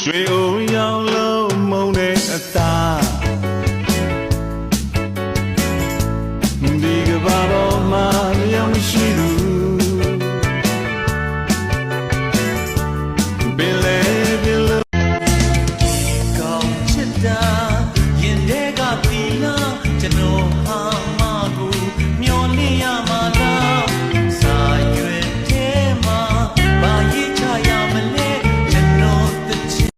ရွှေအိုရောင်လုံးမုံတဲ့အသားဒီကဘာပေါ်မှာမြောင်ရှိသူ